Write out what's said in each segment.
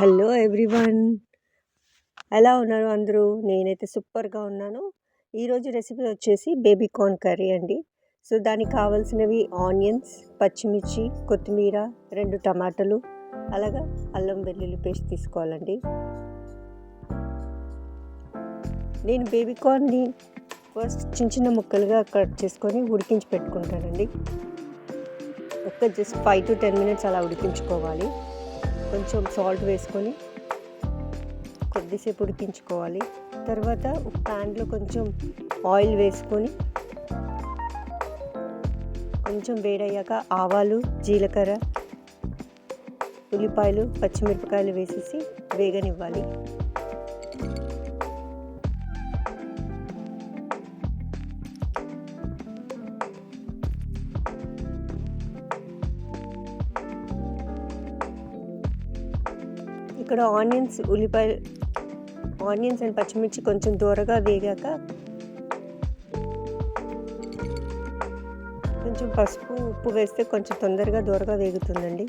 Hello everyone. ఎలా ఉన్నారు అందరూ? నేనైతే సూపర్గా ఉన్నాను. ఈరోజు రెసిపీ వచ్చేసి బేబీ కార్న్ కర్రీ అండి. సో దానికి కావాల్సినవి ఆనియన్స్ పచ్చిమిర్చి కొత్తిమీర రెండు టమాటాలు అలాగా అల్లం వెల్లుల్లి పేస్ట్ తీసుకోవాలండి. నేను బేబీ కార్న్ని ఫస్ట్ చిన్న చిన్న ముక్కలుగా కట్ చేసుకొని ఉడికించి పెట్టుకుంటానండి. ఒక just five to ten minutes అలా ఉడికించుకోవాలి. కొంచెం సాల్ట్ వేసుకొని కొద్దిసేపు ఉడికించుకోవాలి. తర్వాత ప్యాన్లో కొంచెం ఆయిల్ వేసుకొని కొంచెం వేడయ్యాక ఆవాలు జీలకర్ర ఉల్లిపాయలు పచ్చిమిరపకాయలు వేసేసి వేగనివ్వాలి. ఇక్కడ ఆనియన్స్ ఉల్లిపాయ ఆనియన్స్ అండ్ పచ్చిమిర్చి కొంచెం దూరగా వేగాక కొంచెం పసుపు ఉప్పు వేస్తే కొంచెం తొందరగా దూరగా వేగుతుందండి.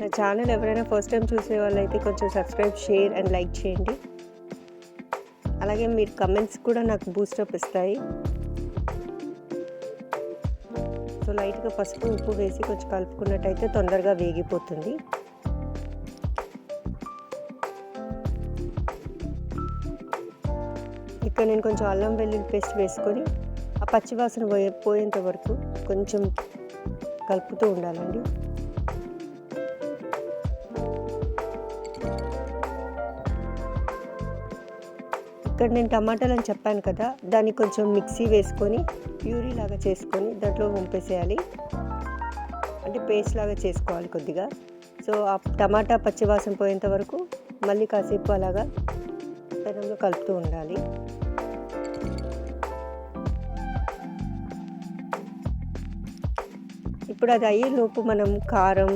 నా ఛానల్ ఎవరైనా ఫస్ట్ టైం చూసే వాళ్ళైతే కొంచెం సబ్స్క్రైబ్ షేర్ అండ్ లైక్ చేయండి. అలాగే మీరు కమెంట్స్ కూడా నాకు బూస్టప్ ఇస్తాయి. సో లైట్గా పసుపు ఉప్పు వేసి కొంచెం కలుపుకున్నట్టయితే తొందరగా వేగిపోతుంది. ఇక్కడ నేను కొంచెం అల్లం వెల్లుల్లి పేస్ట్ వేసుకొని ఆ పచ్చివాసన పోయే పోయేంత వరకు కొంచెం కలుపుతూ ఉండాలండి. ఇక్కడ నేను టమాటాలు అని చెప్పాను కదా దాన్ని కొంచెం మిక్సీ వేసుకొని ప్యూరీ లాగా చేసుకొని దాంట్లో వంపేసేయాలి. అంటే పేస్ట్ లాగా చేసుకోవాలి కొద్దిగా. సో ఆ టమాటా పచ్చివాసన పోయేంత వరకు మళ్ళీ కాసేపు అలాగా పెనంలో కలుపుతూ ఉండాలి. ఇప్పుడు అది అయ్యేలోపు మనం కారం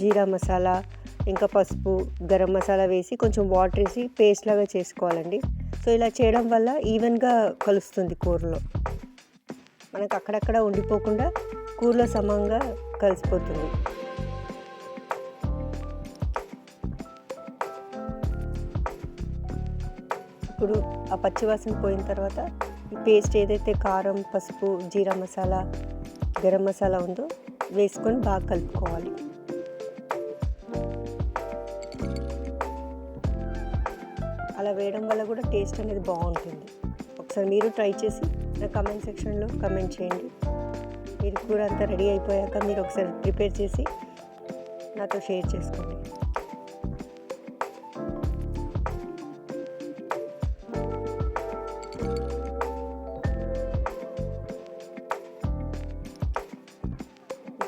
జీరా మసాలా ఇంకా పసుపు గరం మసాలా వేసి కొంచెం వాటర్ వేసి పేస్ట్ లాగా చేసుకోవాలండి. సో ఇలా చేయడం వల్ల ఈవెన్గా కలుస్తుంది కూరలో. మనకు అక్కడక్కడ ఉండిపోకుండా కూరలో సమంగా కలిసిపోతుంది. ఇప్పుడు ఆ పచ్చివాసన పోయిన తర్వాత ఈ పేస్ట్ ఏదైతే కారం పసుపు జీరా మసాలా గరం మసాలా ఉందో వేసుకొని బాగా కలుపుకోవాలి. అలా వేయడం వల్ల కూడా టేస్ట్ అనేది బాగుంటుంది. ఒకసారి మీరు ట్రై చేసి నా కమెంట్ సెక్షన్లో కమెంట్ చేయండి. మీరు కూర అంతా రెడీ అయిపోయాక మీరు ఒకసారి ప్రిపేర్ చేసి నాతో షేర్ చేసుకోండి.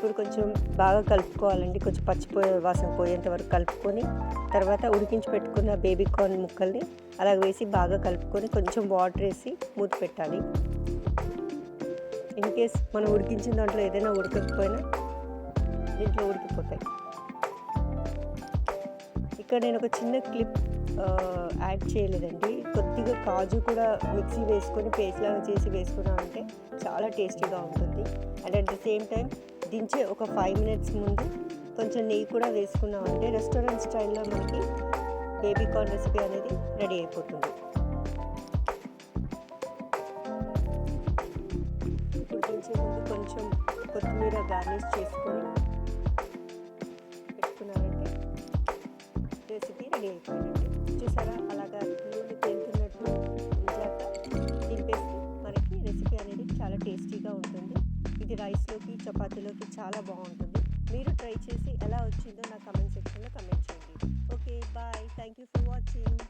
ఇప్పుడు కొంచెం బాగా కలుపుకోవాలండి. కొంచెం పచ్చిపోయే వాసన పోయేంత వరకు కలుపుకొని తర్వాత ఉడికించి పెట్టుకున్న బేబీ కార్న్ ముక్కల్ని అలా వేసి బాగా కలుపుకొని కొంచెం వాటర్ వేసి మూత పెట్టాలి. ఇన్ కేస్ మనం ఉడికించిన దాంట్లో ఏదైనా ఉడకకపోయినా దీంట్లో ఉడికిపోతాయి. ఇక్కడ నేను ఒక చిన్న క్లిప్ యాడ్ చేయలేదండి. కొద్దిగా కాజు కూడా మిక్సీ వేసుకొని పేస్ట్ లాగా చేసి వేసుకున్నామంటే చాలా టేస్టీగా ఉంటుంది. And at the same time దించే ఒక ఫైవ్ మినిట్స్ ముందు కొంచెం నెయ్యి కూడా వేసుకున్నామంటే రెస్టారెంట్ స్టైల్లో మనకి బేబీ కార్న్ రెసిపీ అనేది రెడీ అయిపోతుంది. ఇప్పుడు దించే ముందు కొంచెం కొత్తిమీర గార్నిష్ చేసుకొని ఇది రైస్లోకి చపాతీలోకి చాలా బాగుంటుంది. మీరు ట్రై చేసి ఎలా వచ్చిందో నా కమెంట్ సెక్షన్లో కమెంట్ చేయండి. Okay bye. Thank you for watching.